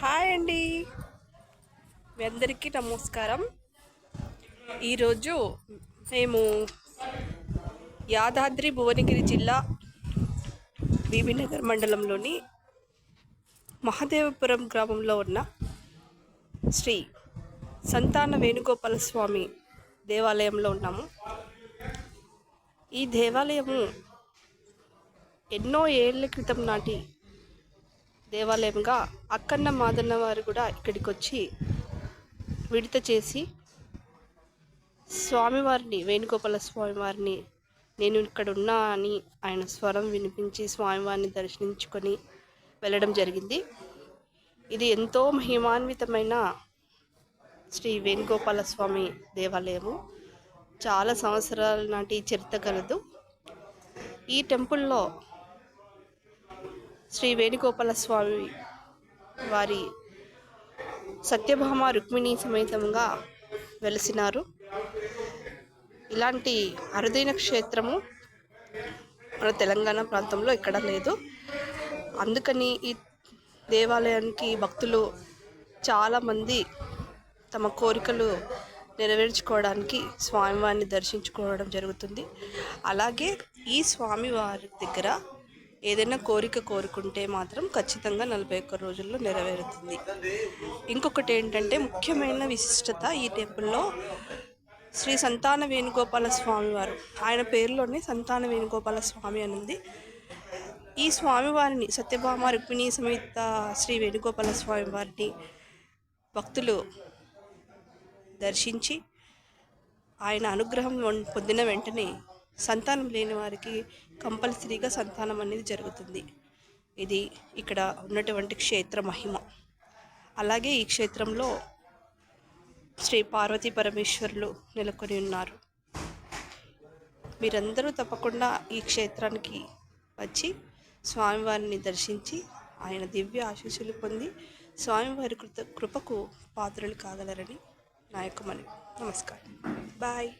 Hi అండి. మీ అందరికీ నమస్కారం. ఈరోజు మేము యాదాద్రి భువనగిరి జిల్లా బీబీనగర్ మండలంలోని మహదేవపురం గ్రామంలో ఉన్న శ్రీ సంతాన వేణుగోపాల స్వామి దేవాలయంలో ఉన్నాము. ఈ దేవాలయము ఎన్నో ఏళ్ళ క్రితం నాటి దేవాలయంగా అక్కన్న మాదన్న వారు కూడా ఇక్కడికి వచ్చి విడత చేసి స్వామివారిని వేణుగోపాల స్వామివారిని నేను ఇక్కడ ఉన్నా అని ఆయన స్వరం వినిపించి స్వామివారిని దర్శించుకొని వెళ్ళడం జరిగింది. ఇది ఎంతో మహిమాన్వితమైన శ్రీ వేణుగోపాల స్వామి దేవాలయము. చాలా సంవత్సరాల నాటి చరిత్ర కలదు ఈ టెంపుల్లో శ్రీ వేణుగోపాల స్వామి వారి సత్యభామ రుక్మిణి సమేతంగా వెలిసినారు. ఇలాంటి అరుదైన క్షేత్రము మన తెలంగాణ ప్రాంతంలో ఎక్కడ లేదు. అందుకని ఈ దేవాలయానికి భక్తులు చాలామంది తమ కోరికలు నెరవేర్చుకోవడానికి స్వామివారిని దర్శించుకోవడం జరుగుతుంది. అలాగే ఈ స్వామివారి దగ్గర ఏదైనా కోరిక కోరుకుంటే మాత్రం ఖచ్చితంగా నలభై ఒక్క రోజుల్లో నెరవేరుతుంది. ఇంకొకటి ఏంటంటే ముఖ్యమైన విశిష్టత ఈ టెంపుల్లో శ్రీ సంతాన వేణుగోపాల స్వామి వారు. ఆయన పేరులోనే సంతాన వేణుగోపాల స్వామి అని ఉంది. ఈ స్వామివారిని సత్యభామ రుక్మిణి సమేత శ్రీ వేణుగోపాల స్వామి వారిని భక్తులు దర్శించి ఆయన అనుగ్రహం పొందిన వెంటనే సంతానం లేని వారికి కంపల్సరీగా సంతానం అనేది జరుగుతుంది. ఇది ఇక్కడ ఉన్నటువంటి క్షేత్ర మహిమ. అలాగే ఈ క్షేత్రంలో శ్రీ పార్వతీ పరమేశ్వరులు నెలకొని ఉన్నారు. మీరందరూ తప్పకుండా ఈ క్షేత్రానికి వచ్చి స్వామివారిని దర్శించి ఆయన దివ్య ఆశీస్సులు పొంది స్వామివారి కృత కృపకు పాత్రలు కాగలరని నా యొక్క మనవి. నమస్కారం. బాయ్.